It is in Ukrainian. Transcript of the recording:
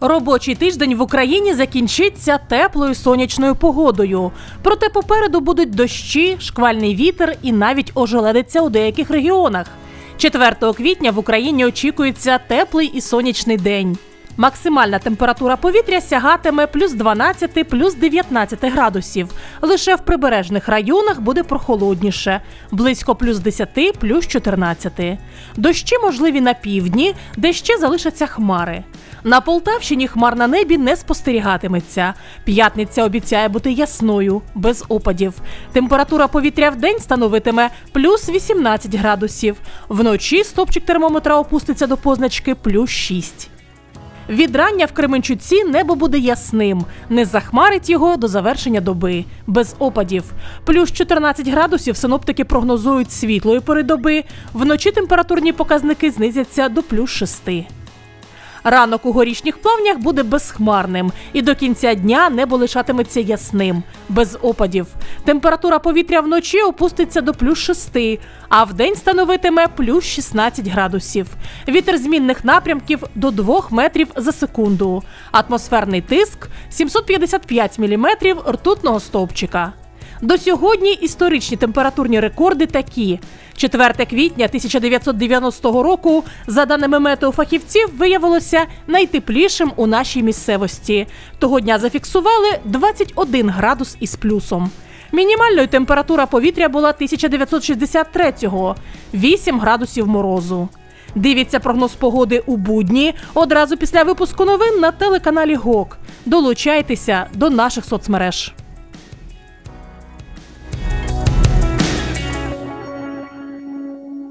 Робочий тиждень в Україні закінчиться теплою сонячною погодою. Проте попереду будуть дощі, шквальний вітер і навіть ожеледиться у деяких регіонах. 4 квітня в Україні очікується теплий і сонячний день. Максимальна температура повітря сягатиме плюс 12, плюс 19 градусів. Лише в прибережних районах буде прохолодніше, близько плюс 10, плюс 14. Дощі можливі на півдні, де ще залишаться хмари. На Полтавщині хмар на небі не спостерігатиметься. П'ятниця обіцяє бути ясною, без опадів. Температура повітря в день становитиме плюс 18 градусів. Вночі стопчик термометра опуститься до позначки плюс 6. Від рання в Кременчуці небо буде ясним, не захмарить його до завершення доби, без опадів. Плюс 14 градусів синоптики прогнозують світлої пори доби. Вночі температурні показники знизяться до плюс 6. Ранок у горішніх плавнях буде безхмарним, і до кінця дня небо лишатиметься ясним, без опадів. Температура повітря вночі опуститься до плюс 6, а вдень становитиме плюс 16 градусів. Вітер змінних напрямків до 2 метрів за секунду. Атмосферний тиск 755 міліметрів ртутного стовпчика. До сьогодні історичні температурні рекорди такі: 4 квітня 1990 року, за даними метеофахівців, виявилося найтеплішим у нашій місцевості. Того дня зафіксували 21 градус із плюсом. Мінімальною температура повітря була 1963-го – 8 градусів морозу. Дивіться прогноз погоди у будні одразу після випуску новин на телеканалі ГОК. Долучайтеся до наших соцмереж.